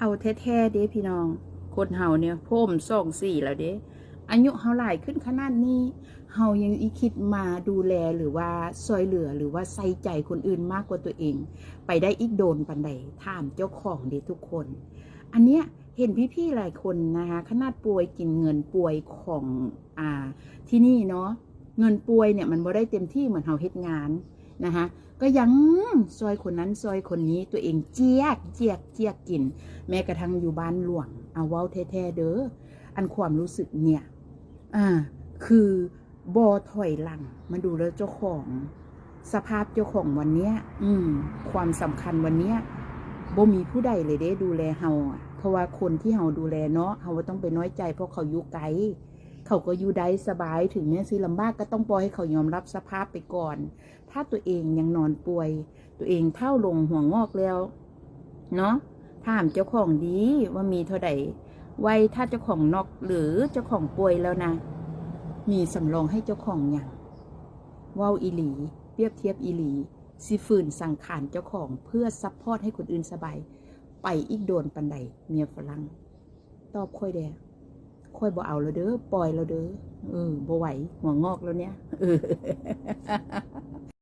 เอาแท้ๆเด้พี่น้อง คนเฮาเนี่ยพ่มสองสี่แล้วเด้อายุเฮาหลายขึ้นขนาดนี้เฮายังอีคิดมาดูแลหรือว่าซอยเหลือหรือว่าใส่ใจคนอื่นมากกว่าตัวเอง ไปได้อีกโดนปันใดถามเจ้าของเด้ทุกคน อันเนี้ยเห็นพี่ๆหลายคนนะคะขนาดป่วยกินเงินป่วยของอ่าที่นี่เนาะเงินป่วยเนี่ยมันบ่ได้เต็มที่เหมือนเฮาเฮ็ดงาน นะคะก็ยังซอยคนนั้นซอยคนนี้ตัวเองเจียกเจียกเจียกกิน แม้กระทั่งอยู่บ้านหลวงเอาเว้าแท้ๆเด้ออันความรู้สึกเนี่ยอ่าคือบอถอยหลังมาดูแล้วเจ้าของ สภาพเจ้าของวันเนี้ย อืม ความสำคัญวันเนี้ยบ่มีผู้ใดเลยเด้ดูแลเฮาเพราะว่าคนที่เฮาดูแลเนาะเฮาต้องไปน้อยใจเพราะเขาอยู่ไกล เขาก็อยู่ได้สบายถึงแม้สิลำบากก็ต้องปล่อยให้เขายอมรับสภาพไปก่อน ถ้าตัวเองยังนอนป่วย ตัวเองเท่าลงหัวงอกแล้ว เนาะถามเจ้าของดีว่ามีเท่าใดไว้ถ้าเจ้าของนอกหรือเจ้าของป่วยแล้วนะ มีสำรองให้เจ้าของอย่างว้าอีหลี เปรียบเทียบอีหลีสิฝืนสังขารเจ้าของเพื่อซัพพอร์ตให้คนอื่นสบาย ไปอีกโดนปันใดเมียฝรั่งตอบค่อยแด ค่อยบ่เอาแล้วเด้อปล่อยแล้วเด้อเออบ่ไหวหัวงอกแล้วเนี่ยเออ